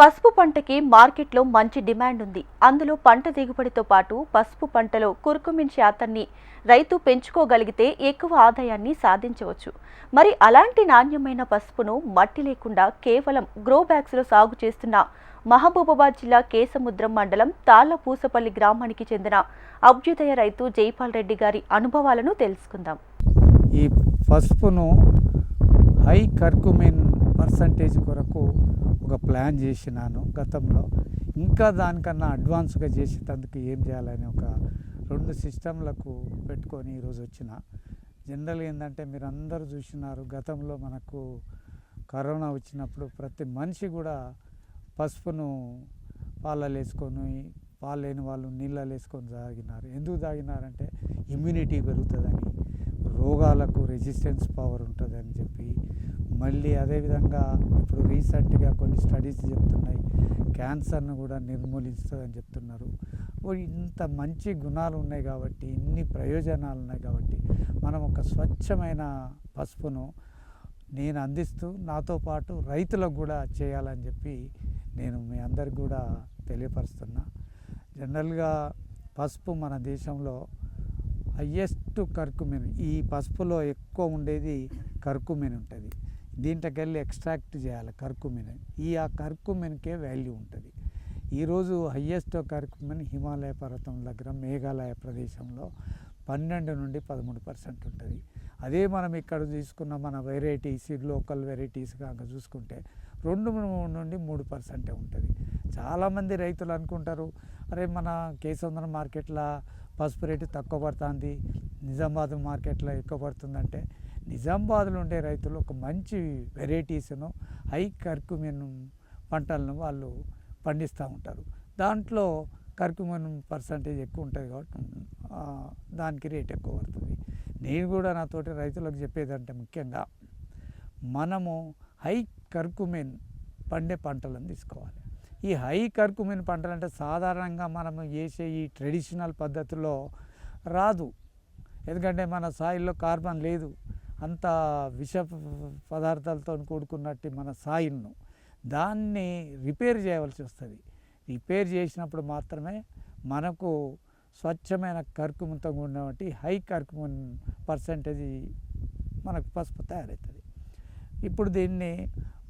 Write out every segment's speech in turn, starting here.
పసుపు పంటకి మార్కెట్లో మంచి డిమాండ్ ఉంది. అందులో పంట దిగుబడితో పాటు పసుపు పంటలో కుర్కుమిన్ శాతాన్ని రైతు పెంచుకోగలిగితే ఎక్కువ ఆదాయాన్ని సాధించవచ్చు. మరి అలాంటి నాణ్యమైన పసుపును మట్టి లేకుండా కేవలం గ్రో బ్యాగ్స్లో సాగు చేస్తున్న మహబూబాబాద్ జిల్లా కేసముద్రం మండలం తాళ్ళపూసపల్లి గ్రామానికి చెందిన అభ్యుదయ రైతు జైపాల్ రెడ్డి గారి అనుభవాలను తెలుసుకుందాం. ఈ పసుపును హై కర్కుమిన్ పర్సంటేజ్ కొరకు ఒక ప్లాన్ చేసినాను గతంలో. ఇంకా దానికన్నా అడ్వాన్స్గా చేసేటందుకు ఏం చేయాలని ఒక రెండు సిస్టంలకు పెట్టుకొని ఈరోజు వచ్చిన. జనరల్ ఏంటంటే మీరు అందరూ చూసినారు గతంలో మనకు కరోనా వచ్చినప్పుడు ప్రతి మనిషి కూడా పసుపును పాలలో వేసుకొని పాలు లేని వాళ్ళు నీళ్ళలో వేసుకొని తాగినారు. ఎందుకు తాగినారంటే ఇమ్యూనిటీ పెరుగుతుందని రోగాలకు రెసిస్టెన్స్ పవర్ ఉంటుందని చెప్పి మళ్ళీ అదేవిధంగా ఇప్పుడు రీసెంట్గా కొన్ని స్టడీస్ చెప్తున్నాయి. క్యాన్సర్ను కూడా నిర్మూలిస్తుందని చెప్తున్నారు. ఇంత మంచి గుణాలు ఉన్నాయి కాబట్టి ఇన్ని ప్రయోజనాలు ఉన్నాయి కాబట్టి మనం ఒక స్వచ్ఛమైన పసుపును నేను అందిస్తూ నాతో పాటు రైతులకు కూడా చేయాలని చెప్పి నేను మీ అందరికి కూడా తెలియపరుస్తున్నా. జనరల్గా పసుపు మన దేశంలో హయ్యెస్ట్ కర్కుమిన్ ఈ పసుపులో ఎక్కువ ఉండేది కర్కుమిన్ ఉంటుంది. దీంట్లోకెళ్ళి ఎక్స్ట్రాక్ట్ చేయాలి కర్కుమిన్. ఈ ఆ కర్కుమిన్కే వాల్యూ ఉంటుంది. ఈరోజు హయ్యెస్ట్ కర్కుమిన్ హిమాలయ పర్వతం దగ్గర మేఘాలయ ప్రదేశంలో పన్నెండు నుండి పదమూడు పర్సెంట్ ఉంటుంది. అదే మనం ఇక్కడ తీసుకున్న మన వెరైటీస్ లోకల్ వెరైటీస్ కాక చూసుకుంటే రెండు మూడు నుండి మూడు పర్సెంటే ఉంటుంది. చాలామంది రైతులు అనుకుంటారు అరే మన కేసంద్రం మార్కెట్లో పసుపు రేటు తక్కువ పడుతుంది నిజామాబాద్ మార్కెట్లో ఎక్కువ పడుతుందంటే నిజామాబాద్లో ఉండే రైతులు ఒక మంచి వెరైటీస్ను హై కర్కుమిన్ పంటలను వాళ్ళు పండిస్తూ ఉంటారు. దాంట్లో కర్కుమిన్ పర్సంటేజ్ ఎక్కువ ఉంటుంది కాబట్టి దానికి రేట్ ఎక్కువ పడుతుంది. నేను కూడా నాతోటి రైతులకు చెప్పేదంటే ముఖ్యంగా మనము హై కర్కుమిన్ పండే పంటలను తీసుకోవాలి. ఈ హై కర్కుమిన్ పంటలు అంటే సాధారణంగా మనము చేసే ఈ ట్రెడిషనల్ పద్ధతిలో రాదు. ఎందుకంటే మన సాయిల్లో కార్బన్ లేదు. అంత విష పదార్థాలతో కూడుకున్నట్టు మన సాయిల్ను దాన్ని రిపేర్ చేయవలసి వస్తుంది. రిపేర్ చేసినప్పుడు మాత్రమే మనకు స్వచ్ఛమైన కర్కుమంతో ఉన్నటువంటి హై కర్కుమన్ పర్సంటేజ్ మనకు పసుపు తయారవుతుంది ఇప్పుడు దీన్ని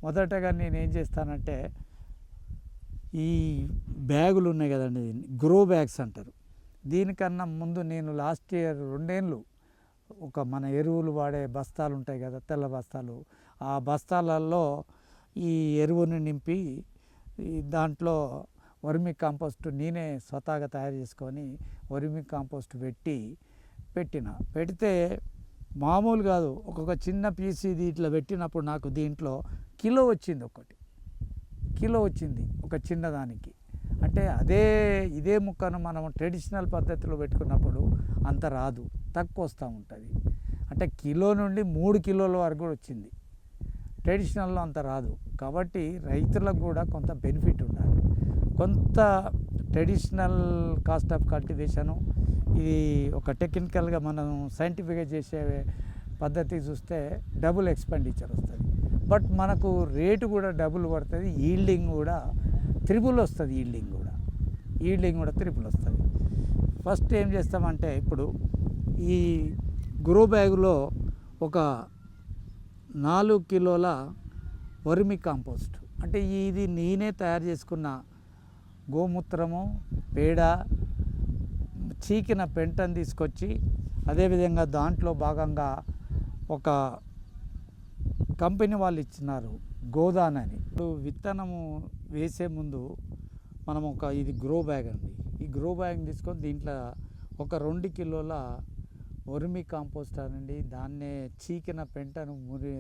మొదటగా నేను ఏం చేస్తానంటే ఈ బ్యాగులు ఉన్నాయి కదండి గ్రో బ్యాగ్స్ అంటారు. దీనికన్నా ముందు నేను లాస్ట్ ఇయర్ రెండేళ్ళు ఒక మన ఎరువులు వాడే బస్తాలు ఉంటాయి కదా తెల్ల బస్తాలు. ఆ బస్తాలలో ఈ ఎరువుని నింపి ఈ దాంట్లో వర్మి కాంపోస్ట్ నేనే స్వతహాగా తయారు చేసుకొని వర్మి కాంపోస్ట్ పెట్టి పెట్టిన. పెడితే మామూలు కాదు. ఒక్కొక్క చిన్న పీస్ ఇది ఇట్లా పెట్టినప్పుడు నాకు దీంట్లో కిలో వచ్చింది ఒకటి కిలో వచ్చింది ఒక చిన్నదానికి. అంటే అదే ఇదే ముక్కను మనం ట్రెడిషనల్ పద్ధతిలో పెట్టుకున్నప్పుడు అంత రాదు తక్కువ వస్తూ ఉంటుంది. అంటే కిలో నుండి మూడు కిలోల వరకు కూడా వచ్చింది. ట్రెడిషనల్లో అంత రాదు. కాబట్టి రైతులకు కూడా కొంత బెనిఫిట్ ఉండాలి. కొంత ట్రెడిషనల్ కాస్ట్ ఆఫ్ కల్టివేషను ఇది ఒక టెక్నికల్గా మనం సైంటిఫిక్గా చేసే పద్ధతి చూస్తే డబుల్ ఎక్స్పెండిచర్ వస్తుంది. బట్ మనకు రేటు కూడా డబుల్ పడుతుంది ఈల్డింగ్ కూడా త్రిబుల్ వస్తుంది ఈల్డింగ్ కూడా. ఈల్డింగ్ కూడా త్రిబుల్ వస్తుంది. ఫస్ట్ ఏం చేస్తామంటే ఇప్పుడు ఈ గ్రో బ్యాగులో ఒక నాలుగు కిలోల వర్మి కాంపోస్ట్. అంటే ఇది నేనే తయారు చేసుకున్న గోమూత్రము పేడ చీకిన పెంటను తీసుకొచ్చి అదేవిధంగా దాంట్లో భాగంగా ఒక కంపెనీ వాళ్ళు ఇచ్చినారు గోదాన్ అని ఇప్పుడు విత్తనము వేసే ముందు మనం ఒక ఇది గ్రో బ్యాగ్ అండి. గ్రో బ్యాగ్ తీసుకొని దీంట్లో ఒక రెండు కిలోల వర్మి కాంపోస్ట్ అనండి. దాన్నే చీకిన పెంటను మురి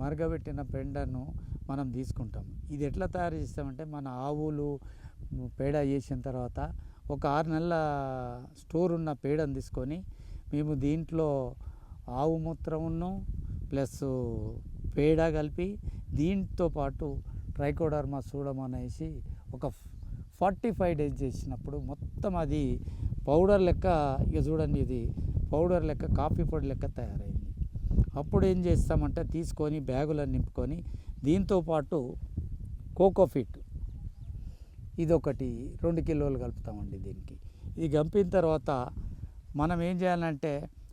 మరగబెట్టిన పెండను మనం తీసుకుంటాం. ఇది ఎట్లా తయారు చేస్తామంటే మన ఆవులు పేడ చేసిన తర్వాత ఒక ఆరు నెలల స్టోర్ ఉన్న పేడను తీసుకొని మేము దీంట్లో ఆవు మూత్రమును ప్లస్ పేడ కలిపి దీంతో పాటు ట్రైకోడర్మా సూడం అనేసి ఒక ఫార్టీ ఫైవ్ డేస్ చేసినప్పుడు మొత్తం అది పౌడర్ లెక్క ఇక చూడండి ఇది పౌడర్ లెక్క కాఫీ పొడి లెక్క తయారైంది. అప్పుడు ఏం చేస్తామంటే తీసుకొని బ్యాగులను నింపుకొని దీంతో పాటు కోకోఫిట్ ఇదొకటి రెండు కిలోలు కలుపుతామండి దీనికి. ఇది గంపిన తర్వాత మనం ఏం చేయాలంటే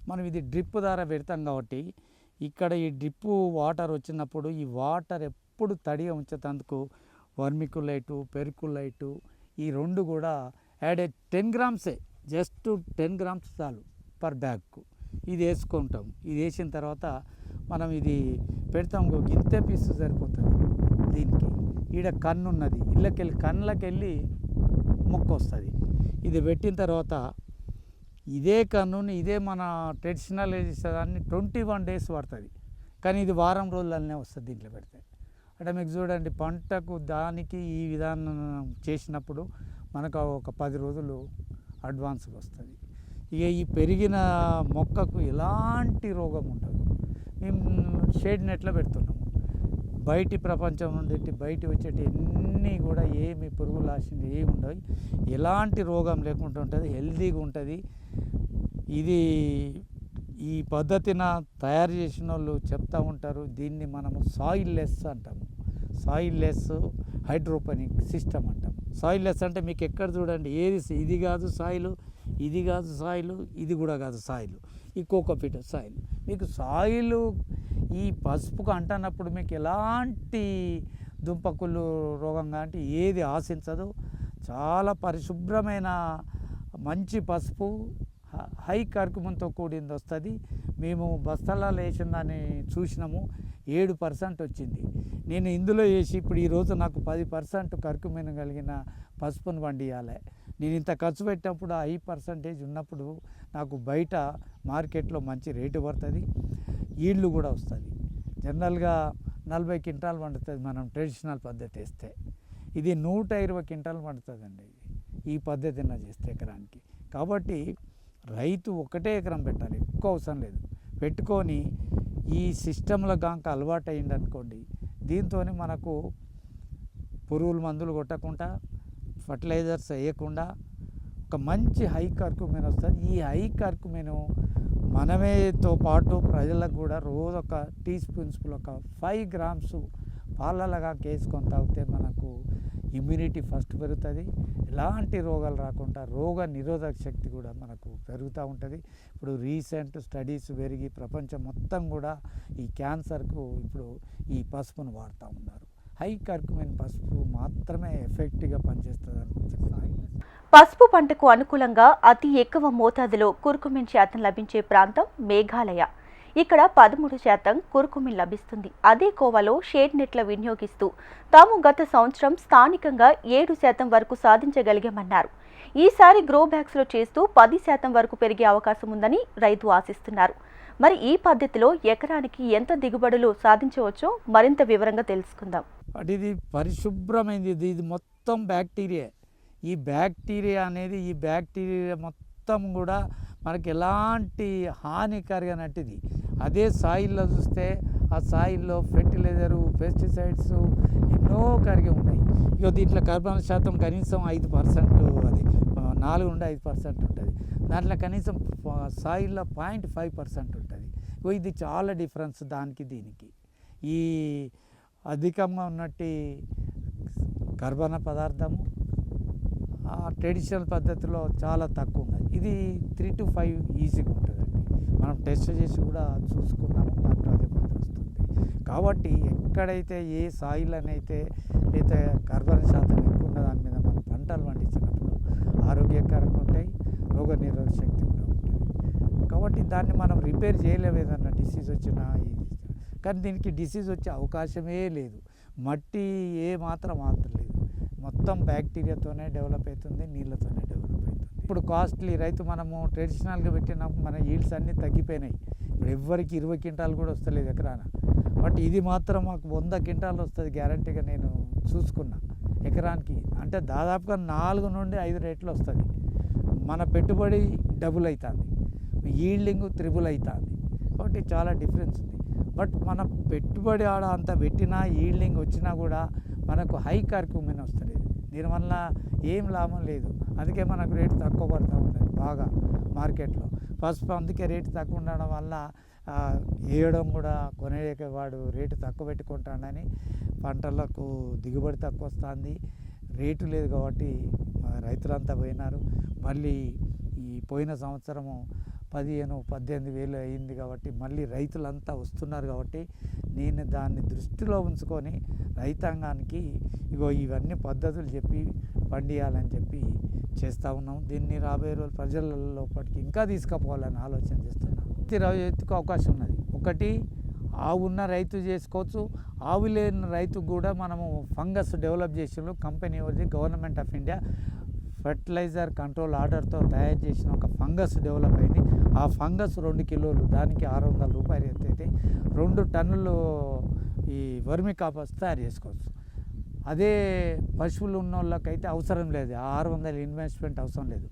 మనం ఇది డ్రిప్ ద్వారా పెడతాం కాబట్టి ఇక్కడ ఈ డ్రిప్ వాటర్ వచ్చినప్పుడు ఈ వాటర్ ఎప్పుడు తడిగా ఉంచేటందుకు వర్మికులైటు పెరుకులైటు ఈ రెండు కూడా యాడ్ టెన్ గ్రామ్సే జస్ట్ టెన్ గ్రామ్స్ చాలు పర్ బ్యాగ్కు. ఇది వేసుకుంటాం. ఇది వేసిన తర్వాత మనం ఇది పెడతాం గింత పీసు సరిపోతుంది దీనికి. ఈడ కన్ను ఉన్నది ఇళ్ళకెళ్ళి కళ్ళకి మొక్క వస్తుంది ఇది పెట్టిన తర్వాత ఇదే కన్నుని ఇదే మన ట్రెడిషనల్ దాన్ని ట్వంటీ వన్ డేస్ పడుతుంది. కానీ ఇది వారం రోజులనే వస్తుంది దీంట్లో పెడితే. అంటే మీకు చూడండి పంటకు దానికి ఈ విధానం చేసినప్పుడు మనకు ఒక పది రోజులు అడ్వాన్స్గా వస్తుంది. ఇక ఈ పెరిగిన మొక్కకు ఎలాంటి రోగం ఉండదు. మేము షేడ్ నెట్లో పెడుతున్నాము బయటి ప్రపంచం నుండి బయటి వచ్చేటి ఎన్ని కూడా ఏమి పురుగులు ఆశింది ఏమి ఉండవు. ఎలాంటి రోగం లేకుండా ఉంటుంది హెల్తీగా ఉంటుంది. ఇది ఈ పద్ధతిన తయారు చేసిన వాళ్ళు చెప్తా ఉంటారు దీన్ని మనము సాయిల్ లెస్ అంటాము. సాయిల్ లెస్ హైడ్రోపనిక్ సిస్టమ్ అంటాము సాయిల్ లెస్ అంటే మీకు ఎక్కడ చూడండి ఏది ఇది కాదు సాయిలు ఇది కాదు సాయిలు ఇది కూడా కాదు సాయిలు ఈ కోకోపీట సాయిల్. మీకు సాయిలు ఈ పసుపుకు అంటున్నప్పుడు మీకు ఎలాంటి దుంపకులు రోగం అంటే ఏది ఆశించదు. చాలా పరిశుభ్రమైన మంచి పసుపు హై కర్కుమంతో కూడింది వస్తుంది. మేము బస్తాలలో వేసిన దాన్ని చూసినాము. ఏడు పర్సెంట్ వచ్చింది. నేను ఇందులో వేసి ఇప్పుడు ఈరోజు నాకు పది పర్సెంట్ కర్కుమిన కలిగిన పసుపును పండియాలి నేను ఇంత ఖర్చు పెట్టినప్పుడు ఆ హై పర్సంటేజ్ ఉన్నప్పుడు నాకు బయట మార్కెట్లో మంచి రేటు పడుతుంది. ఈళ్ళు కూడా వస్తుంది. జనరల్గా నలభై క్వింటాలు పండుతుంది మనం ట్రెడిషనల్ పద్ధతి వేస్తే. ఇది నూట ఇరవై క్వింటాలు పండుతుందండి ఈ పద్ధతిన చేస్తే ఎకరానికి. కాబట్టి రైతు ఒకటే ఎకరం పెట్టాలి ఎక్కువ అవసరం లేదు. పెట్టుకొని ఈ సిస్టంలో కాక అలవాటు అయ్యింది అనుకోండి దీంతో మనకు పురుగుల మందులు కొట్టకుండా ఫర్టిలైజర్స్ వేయకుండా ఒక మంచి హై కర్కుమెన్ వస్తుంది. ఈ హై కర్కుమెన్ మనమేతో పాటు ప్రజలకు కూడా రోజు ఒక టీ స్పూన్స్ ఒక ఫైవ్ గ్రామ్స్ పాలలాగా కేసుకొని తాగితే మనకు ఇమ్యూనిటీ ఫస్ట్ పెరుగుతుంది. ఎలాంటి రోగాలు రాకుండా రోగ నిరోధక శక్తి కూడా మనకు పెరుగుతూ ఉంటుంది. ఇప్పుడు రీసెంట్ స్టడీస్ పెరిగి ప్రపంచం మొత్తం కూడా ఈ క్యాన్సర్కు ఇప్పుడు ఈ పసుపును వాడుతూ ఉన్నారు. హై కర్కుమెన్ పసుపు మాత్రమే ఎఫెక్ట్గా పనిచేస్తుంది పసుపు పంటకు అనుకూలంగా అతి ఎక్కువ మోతాదులో కుర్కుమిన్ శాతం లభించే ప్రాంతం మేఘాలయ. ఇక్కడ పదమూడు శాతం కురుకుమిన్ లభిస్తుంది. అదే కోవలో షేడ్ నెట్ల వినియోగిస్తూ తాము గత సంవత్సరం స్థానికంగా ఏడు శాతం వరకు సాధించగలిగామన్నారు. ఈసారి గ్రో బ్యాగ్స్లో చేస్తూ పది శాతం వరకు పెరిగే అవకాశం ఉందని రైతు ఆశిస్తున్నారు. మరి ఈ పద్ధతిలో ఎకరానికి ఎంత దిగుబడులు సాధించవచ్చో మరింత వివరంగా తెలుసుకుందాం. అంటే ఇది పరిశుభ్రమైనది ఇది మొత్తం బ్యాక్టీరియా. ఈ బ్యాక్టీరియా అనేది ఈ బ్యాక్టీరియా మొత్తం కూడా మనకి ఎలాంటి హానికరమైనటిది అదే సాయిల్లో చూస్తే ఆ సాయిల్లో ఫెర్టిలైజరు పెస్టిసైడ్స్ ఎన్నో కరిగి ఉన్నాయి. ఇక దీంట్లో కార్బన్ శాతం కనీసం ఐదు పర్సెంట్ అది. నాలుగు నుండి ఐదు పర్సెంట్ ఉంటుంది. దాంట్లో కనీసం సాయిల్లో పాయింట్ ఫైవ్ పర్సెంట్ ఉంటుంది. ఇది చాలా డిఫరెన్స్ దానికి దీనికి. ఈ అధికంగా ఉన్నట్టు కర్బన పదార్థము ఆ ట్రెడిషనల్ పద్ధతిలో చాలా తక్కువ ఉన్నది. ఇది త్రీ టు ఫైవ్ ఈజీగా మనం టెస్ట్ చేసి కూడా చూసుకున్నాము దాంట్లో అదే పద్ధతి వస్తుంది. కాబట్టి ఎక్కడైతే ఏ సాయిల్ అయితే లేదా కర్బన శాతం ఎక్కువ ఉన్న దాని మీద మనం పంటలు పండించినప్పుడు ఆరోగ్యకరంగా ఉంటాయి రోగ నిరోధక శక్తి కూడా ఉంటుంది. కాబట్టి దాన్ని మనం రిపేర్ చేయలేము ఏదన్నా డిసీజ్ వచ్చినా కానీ దీనికి డిసీజ్ వచ్చే అవకాశమే లేదు. మట్టి ఏ మాత్రం మాత్రం లేదు. మొత్తం బ్యాక్టీరియాతోనే డెవలప్ అవుతుంది నీళ్ళతోనే డెవలప్ ఇప్పుడు కాస్ట్లీ రైతు మనము ట్రెడిషనల్గా పెట్టిన మన ఈల్డ్స్ అన్నీ తగ్గిపోయినాయి. ఇప్పుడు ఎవ్వరికి ఇరవై క్వింటాలు కూడా వస్తలేదు ఎకరాన. బట్ ఇది మాత్రం మాకు వంద క్వింటాలు వస్తుంది గ్యారంటీగా నేను చూసుకున్నా. ఎకరానికి అంటే దాదాపుగా నాలుగు నుండి ఐదు రేట్లు వస్తుంది. మన పెట్టుబడి డబుల్ అవుతుంది ఈల్డింగ్ త్రిబుల్ అవుతుంది కాబట్టి చాలా డిఫరెన్స్ ఉంది. బట్ మన పెట్టుబడి ఆడ అంత పెట్టినా ఈల్డింగ్ వచ్చినా కూడా మనకు హై కర్కుమెన్ వస్తలేదు. దీనివల్ల ఏం లాభం లేదు. అందుకే మనకు రేటు తక్కువ పడుతూ ఉంటుంది బాగా మార్కెట్లో. పసుపు అందుకే రేటు తక్కువ ఉండడం వల్ల వేయడం కూడా కొనేక వాడు రేటు తక్కువ పెట్టుకుంటాడని పంటలకు దిగుబడి తక్కువ వస్తుంది. రేటు లేదు కాబట్టి రైతులంతా పోయినారు. మళ్ళీ ఈ పోయిన సంవత్సరము పదిహేను పద్దెనిమిది వేలు అయింది కాబట్టి మళ్ళీ రైతులంతా వస్తున్నారు కాబట్టి నేను దాన్ని దృష్టిలో ఉంచుకొని రైతాంగానికి ఇగో ఇవన్నీ పద్ధతులు చెప్పి పండియాలని చెప్పి చేస్తూ ఉన్నాం. దీన్ని రాబోయే రోజులు ప్రజల లోపలికి ఇంకా తీసుకుపోవాలని ఆలోచన చేస్తున్నాం. ప్రతి రైతుకు అవకాశం ఉన్నది. ఒకటి ఆవు ఉన్న రైతు చేసుకోవచ్చు. ఆవు లేని రైతు కూడా మనము ఫంగస్ డెవలప్ చేసిన కంపెనీ వచ్చి government of India fertiliser control ఆర్డర్తో తయారు చేసిన ఒక ఫంగస్ డెవలప్ అయింది. ఆ ఫంగస్ రెండు కిలోలు దానికి ఆరు వందల రూపాయలు ఎత్తైతే రెండు టన్నులు ఈ వర్మి కాపస్ తయారు చేసుకోవచ్చు. అదే పశువులు ఉన్న వాళ్ళకైతే అవసరం లేదు. ఆరు వందల ఇన్వెస్ట్మెంట్ అవసరం లేదు.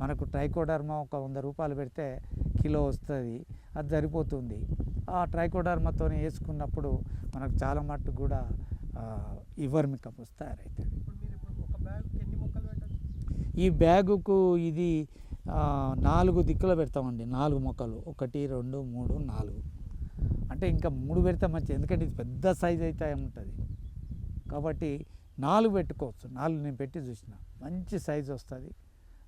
మనకు ట్రైకోడర్మా ఒక వంద రూపాయలు పెడితే కిలో వస్తుంది అది సరిపోతుంది. ఆ ట్రైకోడర్మాతో వేసుకున్నప్పుడు మనకు చాలా మట్టుకు కూడా ఆ, ఈ వర్మి కంపోస్ట్ తయారవుతుంది. ఇప్పుడు మీరు ఇప్పుడు ఒక బ్యాగ్ ఎన్ని మొక్కలు పెట్టచ్చు? ఈ బ్యాగుకు ఇది నాలుగు దిక్కులు పెడతామండి. నాలుగు మొక్కలు. ఒకటి రెండు మూడు నాలుగు. అంటే ఇంకా మూడు పెడితే మంచిది. ఎందుకంటే ఇది పెద్ద సైజ్ అయితే ఉంటుంది కాబట్టి నాలుగు పెట్టుకోవచ్చు. నాలుగు నేను పెట్టి చూసిన. మంచి సైజు వస్తుంది.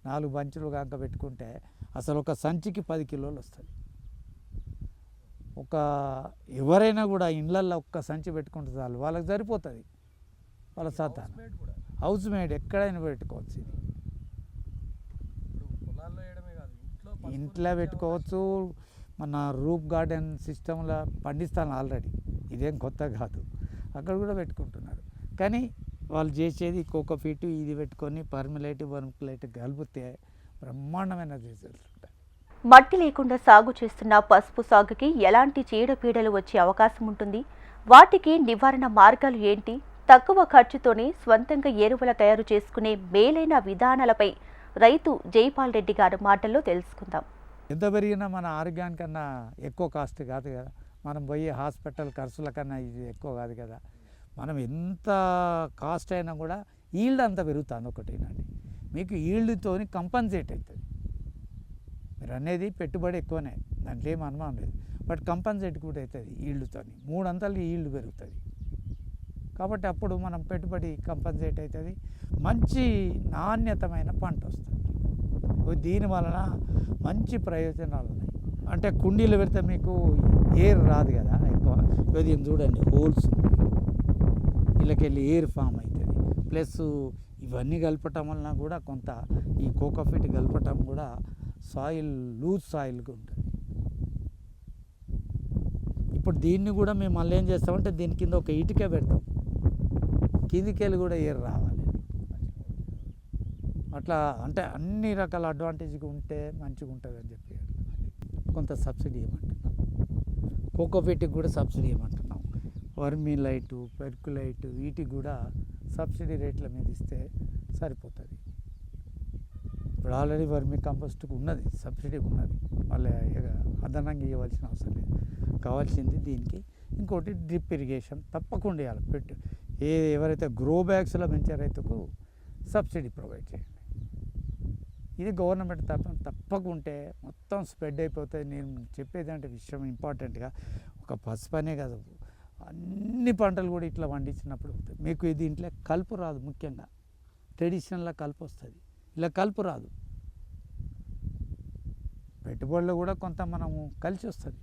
నాలుగు బంచులు కనుక పెట్టుకుంటే అసలు ఒక సంచికి పది కిలోలు వస్తుంది. ఒక ఎవరైనా కూడా ఇళ్ళల్లో ఒక్క సంచి పెట్టుకుంటే చాలు. వాళ్ళకి సరిపోతుంది. వాళ్ళ సాధారణ హౌస్ మేడ్ ఎక్కడైనా పెట్టుకోవచ్చు ఇది. ఇప్పుడు పొలాల్లో వేయడమే కాదు. ఇంట్లో పెట్టుకోవచ్చు. మన రూప్ గార్డెన్ సిస్టంలో పండిస్తాను ఆల్రెడీ. ఇదేం కొత్త కాదు. అక్కడ కూడా పెట్టుకుంటున్నారు. కానీ వాళ్ళు చేసేది కోకోపీట్ ఇది పెట్టుకొని పర్మిలైట్ వర్మికులైట్ కలిపితే బ్రహ్మాండమైన రిజల్ట్స్ ఉంటాయి. మట్టి లేకుండా సాగు చేస్తున్న పసుపు సాగుకి ఎలాంటి చీడపీడలు వచ్చే అవకాశం ఉంటుంది? వాటికి నివారణ మార్గాలు ఏంటి? తక్కువ ఖర్చుతోనే స్వంతంగా ఎరువుల తయారు చేసుకునే మేలైన విధానాలపై రైతు జైపాల్ రెడ్డి గారి మాటల్లో తెలుసుకుందాం. ఎంత పెరిగినా మన ఆరోగ్యానికన్నా ఎక్కువ కాస్ట్ కాదు కదా. మనం పోయే హాస్పిటల్ ఖర్చుల కన్నా ఇది ఎక్కువ కాదు కదా. మనం ఎంత కాస్ట్ అయినా కూడా ఈల్డ్ అంత పెరుగుతుంది ఒకటేనండి. మీకు ఈల్డ్తోని కంపన్సేట్ అవుతుంది మీరు అనేది పెట్టుబడి ఎక్కువనే దాంట్లో ఏం అనుమానం లేదు. బట్ కంపన్సేట్ కూడా అవుతుంది ఈల్డ్తోని. మూడంతలు ఈల్డ్ పెరుగుతుంది. కాబట్టి అప్పుడు మనం పెట్టుబడి కంపన్సేట్ అవుతుంది మంచి నాణ్యతమైన పంట వస్తుంది. దీని వలన మంచి ప్రయోజనాలు ఉన్నాయి. అంటే కుండీలు పెడితే మీకు ఏర్ రాదు కదా ఎక్కువ. ఇది చూడండి హోల్స్. వీళ్ళకెళ్ళి ఎయిర్ ఫామ్ అవుతుంది ప్లస్ ఇవన్నీ కలపటం వలన కూడా కొంత ఈ కోకోఫిట్ కలపటం కూడా సాయిల్ లూజ్ సాయిల్గా ఉంటుంది. ఇప్పుడు దీన్ని కూడా మేము మళ్ళీ ఏం చేస్తామంటే దీని కింద ఒక ఇటుక పెడతాం. కిందికెళ్ళి కూడా ఎయిర్ రావాలి. అట్లా అంటే అన్ని రకాల అడ్వాంటేజ్గా ఉంటే మంచిగా ఉంటుంది అని చెప్పి. కొంత సబ్సిడీ ఇవ్వమంటున్నాం. కోకోపీట్కి కూడా సబ్సిడీ ఇవ్వమంటున్నాం. వర్మీ లైటు పెర్కులైట్ వీటికి కూడా సబ్సిడీ రేట్ల మీద ఇస్తే సరిపోతుంది. ఇప్పుడు ఆల్రెడీ వర్మీ కంపోస్ట్కి ఉన్నది సబ్సిడీ ఉన్నది. మళ్ళీ అదనంగా ఇవ్వాల్సిన అవసరం లేదు. కావాల్సింది దీనికి ఇంకోటి డ్రిప్ ఇరిగేషన్ తప్పకుండా ఇవ్వాలి. పెట్టు ఏ ఎవరైతే గ్రో బ్యాగ్స్లో పెంచే రైతుకు సబ్సిడీ ప్రొవైడ్ చేయండి. ఇది గవర్నమెంట్ తప్ప తప్పకుంటే మొత్తం స్ప్రెడ్ అయిపోతే నేను చెప్పేది అంటే విషయం ఇంపార్టెంట్గా. ఒక పసుపనే కాదు అన్ని పంటలు కూడా ఇట్లా పండించినప్పుడు మీకు ఇది ఇంట్లో కలుపు రాదు ముఖ్యంగా. ట్రెడిషనల్గా కలుపు వస్తుంది. ఇలా కలుపు రాదు. పెట్టుబడులు కూడా కొంత మనము కలిసి వస్తుంది.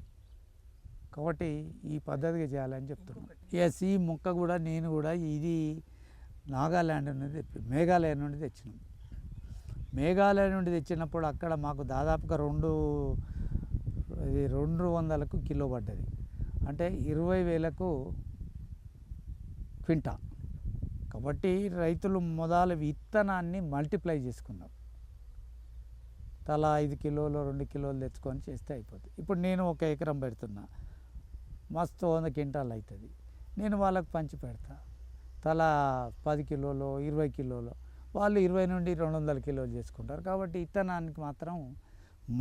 కాబట్టి ఈ పద్ధతిగా చేయాలని చెప్తున్నాను ఎస్ ఈ మొక్క కూడా నేను కూడా ఇది నాగాల్యాండ్ నుండి తెప్పి మేఘాలయ నుండి తెచ్చినాం. మేఘాలయ నుండి తెచ్చినప్పుడు అక్కడ మాకు దాదాపుగా రెండు ఇది రెండు వందలకు కిలో పడ్డది. అంటే ఇరవై వేలకు క్వింటా. కాబట్టి రైతులు మొదలు విత్తనాన్ని మల్టిప్లై చేసుకున్నారు. తలా ఐదు కిలోలు రెండు కిలోలు తెచ్చుకొని చేస్తే అయిపోతుంది ఇప్పుడు నేను ఒక ఎకరం పెడుతున్నా. మస్తు వంద క్వింటాలు అవుతుంది నేను వాళ్ళకి పంచి పెడతా. తలా పది కిలోలు ఇరవై కిలోలు వాళ్ళు ఇరవై నుండి రెండు వందల కిలోలు చేసుకుంటారు. కాబట్టి విత్తనానికి మాత్రం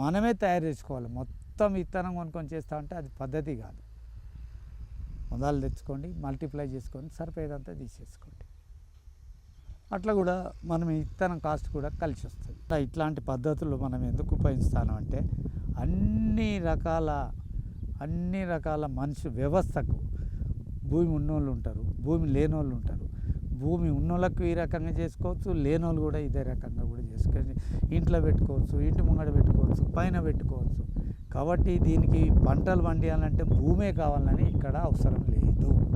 మనమే తయారు చేసుకోవాలి. మొత్తం విత్తనం కొనుక్కొని చేస్తా ఉంటే అది పద్ధతి కాదు. మొదలు తెచ్చుకోండి మల్టిప్లై చేసుకొని సరిపోయేదంతా తీసేసుకోండి. అట్లా కూడా మనం ఇత్తనం కాస్ట్ కూడా కలిసి వస్తుంది. ఇట్లాంటి పద్ధతులు మనం ఎందుకు ఉపయోగిస్తాను అంటే అన్ని రకాల అన్ని రకాల మనిషి వ్యవస్థకు భూమి ఉన్నోళ్ళు ఉంటారు భూమి లేనోళ్ళు ఉంటారు. భూమి ఉన్నోళ్ళకు ఈ రకంగా చేసుకోవచ్చు లేనోళ్ళు కూడా ఇదే రకంగా కూడా చేసుకోవచ్చు. ఇంట్లో పెట్టుకోవచ్చు ఇంటి ముంగడ పెట్టుకోవచ్చు పైన పెట్టుకోవచ్చు. కాబట్టి దీనికి పంటలు పండియాలంటే భూమే కావాలని ఇక్కడ అవసరం లేదు.